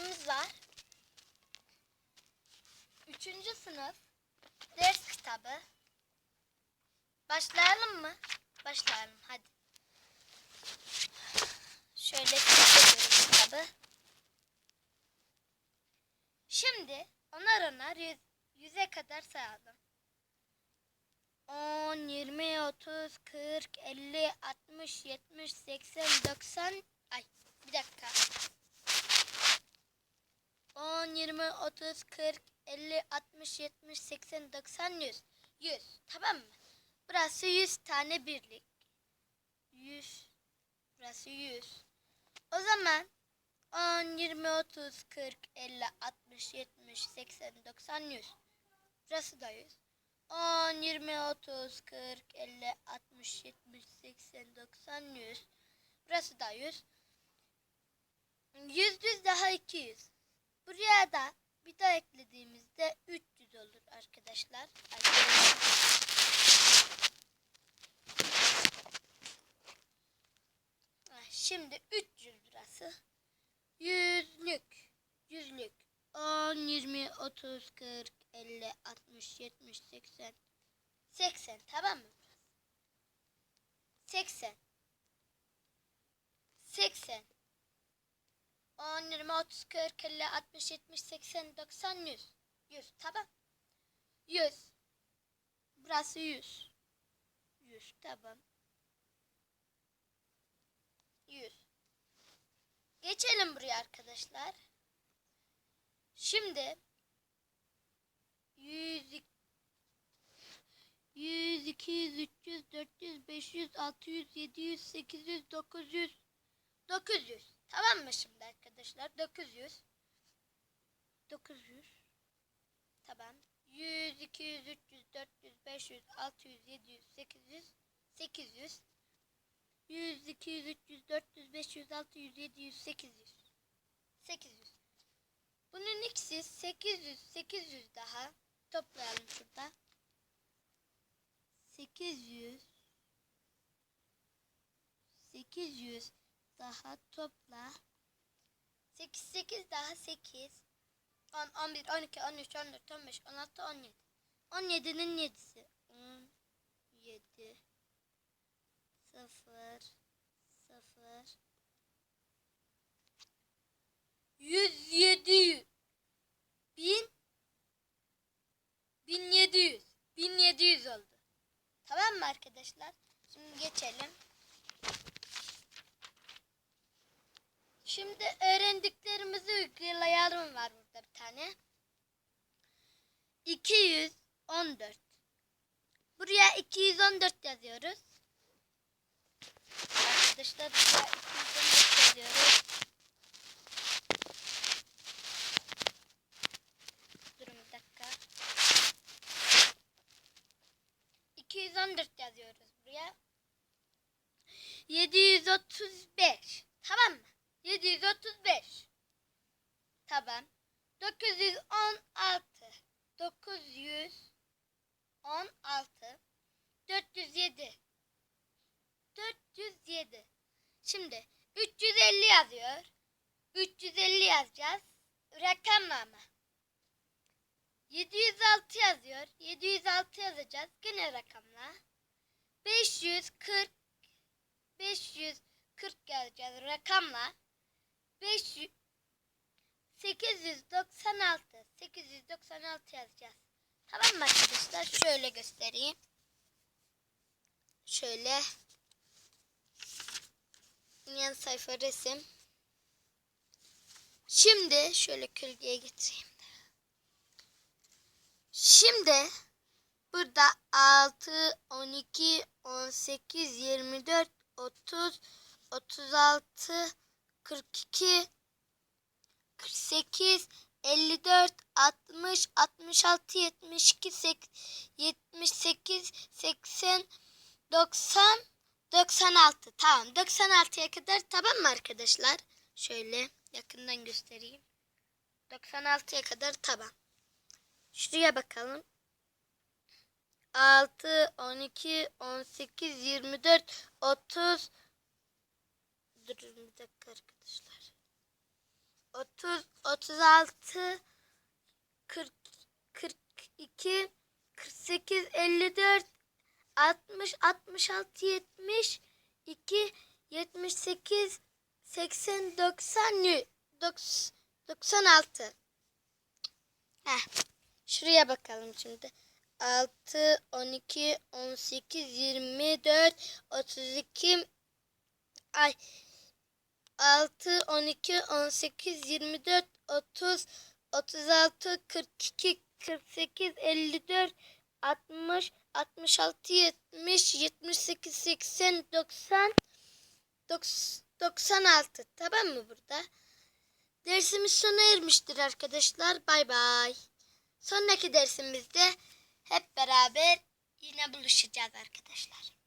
dersimiz var. Üçüncü sınıf ders kitabı. Başlayalım mı? Başlayalım hadi. Şöyle çekiyorum kitabı. Şimdi onar onar yüz, yüze kadar sayalım. 10, 20, 30, 40, 50, 60, 70, 80, 90. Ay bir dakika. 10, 20, 30, 40, 50, 60, 70, 80, 90, 100. 100. Tamam mı? Burası 100 tane birlik. 100. Burası 100. O zaman 10, 20, 30, 40, 50, 60, 70, 80, 90, 100. Burası da 100. 10, 20, 30, 40, 50, 60, 70, 80, 90, 100. Burası da 100. 100 düz daha 200. Buraya da bir daha eklediğimizde 300 olur arkadaşlar. Ah, Şimdi 300 burası. Yüzlük. Yüzlük. 10, 20, 30, 40, 50, 60, 70, 80. 80 tamam mı? 80. 80. 10, 20, 30, 40, 50, 60, 70, 80, 90, 100. 100 tamam. 100. Burası 100. 100 tamam. 100. Geçelim buraya arkadaşlar. Şimdi 100 100 200 300 400 500 600 700 800 900 900 tamam mı şimdi arkadaşlar? 900 900 tamam. 100 200 300 400 500 600 700 800 800 100 200 300 400 500 600 700 800 800 bunun ikisi 800 800 daha. Toplayalım şurada. 800 800 daha topla. 8 8 daha 8 10 11 12 13 14 15 16 17 17'nin 7'si 17 0 0 100 700 1000 1700 1700 oldu. Tamam mı arkadaşlar? Şimdi geçelim. Şimdi öğrendiklerimizi uygulayalım var burada bir tane. 214. Buraya 214 yazıyoruz. Arkadaşlar buraya 214 yazıyoruz. Durun bir dakika. 214 yazıyoruz buraya. 735. Tamam mı? 735. Tamam. 916. 916. 407. 407. Şimdi 350 yazıyor. 350 yazacağız. Rakamla ama. 706 yazıyor. 706 yazacağız. Gene rakamla. 540 540 yazacağız rakamla. 500 896 896 yazacağız. Tamam mı arkadaşlar? Şöyle göstereyim. Şöyle yan sayfa resim. Şimdi şöyle külgeye getireyim. Şimdi burada 6, 12, 18, 24, 30, 36, 42, 48, 54, 60, 66, 72, 78, 80, 90, 96. Tamam 96'ya kadar tamam mı arkadaşlar? Şöyle yakından göstereyim. 96'ya kadar tamam. Şuraya bakalım. 6, 12, 18, 24, 30. Durun bir dakika arkadaşlar. 30, 36 40 42 48 54 60 66 70 2 78 80 90 100, 90 96 Heh. Şuraya bakalım şimdi. 6 12 18 24 32 ay 6 12 18 24 30 36 42 48 54 60 66 70 78 80 90 Doks- 96 tamam mı burada? Dersimiz sona ermiştir arkadaşlar. Bay bay. Sonraki dersimizde hep beraber yine buluşacağız arkadaşlar.